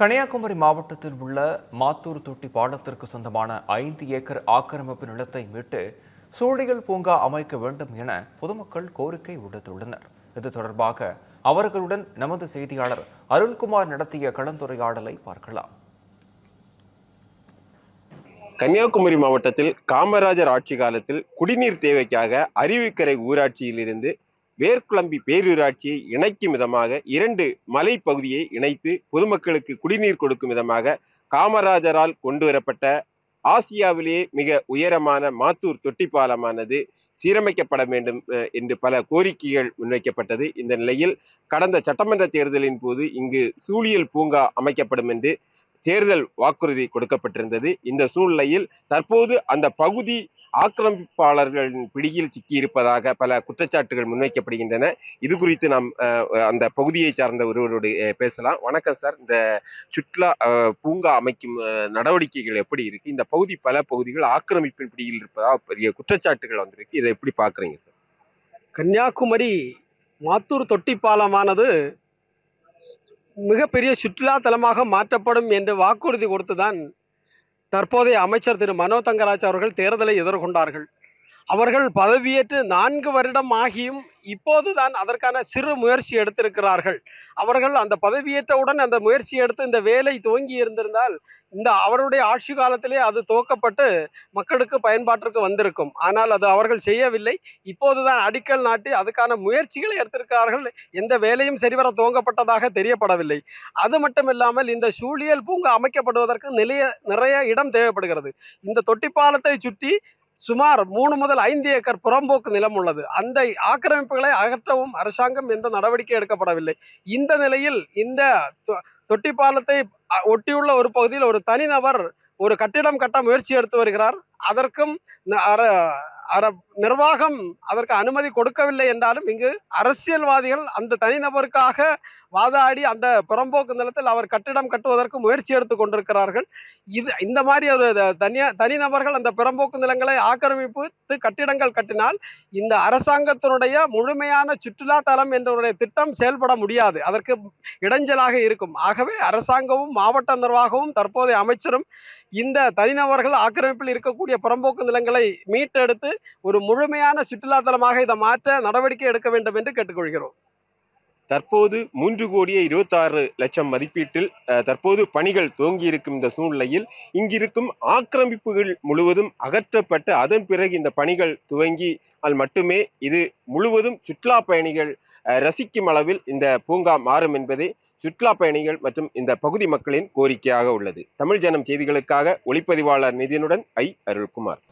கன்னியாகுமரி மாவட்டத்தில் உள்ள மாத்தூர் தொட்டி பாலத்திற்கு சொந்தமான ஐந்து ஏக்கர் ஆக்கிரமிப்பு நிலத்தை மீட்டு சூழியல் பூங்கா அமைக்க வேண்டும் என பொதுமக்கள் கோரிக்கை விடுத்துள்ளனர். இது தொடர்பாக அவர்களுடன் நமது செய்தியாளர் அருள்குமார் நடத்திய கலந்துரையாடலை பார்க்கலாம். கன்னியாகுமரி மாவட்டத்தில் காமராஜர் ஆட்சி காலத்தில் குடிநீர் தேவைக்காக அருவிக்கரை ஊராட்சியிலிருந்து வேர்க்குழம்பி பேரூராட்சியை இணைக்கும் விதமாக இரண்டு மலைப்பகுதியை இணைத்து பொதுமக்களுக்கு குடிநீர் கொடுக்கும் விதமாக காமராஜரால் கொண்டு வரப்பட்ட ஆசியாவிலேயே மிக உயரமான மாத்தூர் தொட்டி பாலமானது சீரமைக்கப்பட வேண்டும் என்று பல கோரிக்கைகள் முன்வைக்கப்பட்டது. இந்த நிலையில் கடந்த சட்டமன்ற தேர்தலின் போது இங்கு சூழியல் பூங்கா அமைக்கப்படும் என்று தேர்தல் வாக்குறுதி கொடுக்கப்பட்டிருந்தது. இந்த சூழ்நிலையில் தற்போது அந்த பகுதி ஆக்கிரமிப்பாளர்களின் பிடியில் சிக்கியிருப்பதாக பல குற்றச்சாட்டுகள் முன்வைக்கப்படுகின்றன. இது குறித்து நாம் அந்த பகுதியை சார்ந்த ஒருவரோடு பேசலாம். வணக்கம் சார். இந்த சுற்றுலா பூங்கா அமைக்கும் நடவடிக்கைகள் எப்படி இருக்கு? இந்த பகுதி பல பகுதிகள் ஆக்கிரமிப்பின் பிடியில் இருப்பதாக பெரிய குற்றச்சாட்டுகள் வந்திருக்கு. இதை எப்படி பாக்குறீங்க சார்? கன்னியாகுமரி மாத்தூர் தொட்டி பாலமானது மிகப்பெரிய சுற்றுலா தலமாக மாற்றப்படும் என்று வாக்குறுதி கொடுத்துதான் தற்போதைய அமைச்சர் திரு மனோ தங்கராஜ் அவர்கள் தேர்தலை எதிர்கொண்டார்கள். அவர்கள் பதவியேற்று நான்கு வருடம் ஆகியும் இப்போதுதான் அதற்கான சிறு முயற்சி எடுத்திருக்கிறார்கள். அவர்கள் அந்த பதவியேற்றவுடன் அந்த முயற்சி எடுத்து இந்த வேலை துவங்கி இருந்திருந்தால் இந்த அவருடைய ஆட்சி காலத்திலே அது துவக்கப்பட்டு மக்களுக்கு பயன்பாட்டிற்கு வந்திருக்கும். ஆனால் அது அவர்கள் செய்யவில்லை. இப்போதுதான் அடிக்கல் நாட்டி அதுக்கான முயற்சிகளை எடுத்திருக்கிறார்கள். எந்த வேலையும் சரிவர துவங்கப்பட்டதாக தெரியப்படவில்லை. அது மட்டுமில்லாமல் இந்த சூழியல் பூங்கா அமைக்கப்படுவதற்கு நிறைய நிறைய இடம் தேவைப்படுகிறது. இந்த தொட்டிப்பாலத்தை சுற்றி சுமார் மூணு முதல் ஐந்து ஏக்கர் புறம்போக்கு நிலம் உள்ளது. அந்த ஆக்கிரமிப்புகளை அகற்றவும் அரசாங்கம் எந்த நடவடிக்கை எடுக்கப்படவில்லை. இந்த நிலையில் இந்த தொ- தொட்டிப்பாலத்தை ஒட்டியுள்ள ஒரு பகுதியில் ஒரு தனிநபர் ஒரு கட்டிடம் கட்ட முயற்சி எடுத்து வருகிறார். அதற்கும் அர- நிர்வாகம் அதற்கு அனுமதி கொடுக்கவில்லை என்றாலும் இங்கு அரசியல்வாதிகள் அந்த தனிநபருக்காக வாதாடி அந்த புறம்போக்கு நிலத்தில் அவர் கட்டிடம் கட்டுவதற்கு முயற்சி எடுத்து கொண்டிருக்கிறார்கள். இது இந்த மாதிரி ஒரு தனியா தனிநபர்கள் அந்த புறம்போக்கு நிலங்களை ஆக்கிரமிப்பு கட்டிடங்கள் கட்டினால் இந்த அரசாங்கத்தினுடைய முழுமையான சுற்றுலா தலம் என்றவருடைய திட்டம் செயல்பட முடியாது. அதற்கு இடைஞ்சலாக இருக்கும். ஆகவே அரசாங்கமும் மாவட்ட நிர்வாகமும் தற்போதைய அமைச்சரும் இந்த தனிநபர்கள் ஆக்கிரமிப்பில் இருக்கக்கூடிய புறம்போக்கு நிலங்களை மீட்டெடுத்து ஒரு முழுமையான சுற்றுலா தலமாக இதை மாற்ற நடவடிக்கை எடுக்க வேண்டும் என்று கேட்டுக்கொள்கிறோம். தற்போது மூன்று கோடியே இருபத்தாறு லட்சம் மதிப்பீட்டில் தற்போது பணிகள் துவங்கி இருக்கும் இந்த சூழ்நிலையில் இங்கிருக்கும் ஆக்கிரமிப்புகள் முழுவதும் அகற்றப்பட்டு அதன் பிறகு இந்த பணிகள் துவங்கி அது மட்டுமே இது முழுவதும் சுற்றுலா பயணிகள் அஹ், ரசிக்கும் அளவில் இந்த பூங்கா மாறும் என்பதே சுற்றுலா பயணிகள் மற்றும் இந்த பகுதி மக்களின் கோரிக்கையாக உள்ளது. தமிழ் ஜனம் செய்திகளுக்காக ஒளிப்பதிவாளர் நிதியனுடன் ஐ. அருள்குமார்.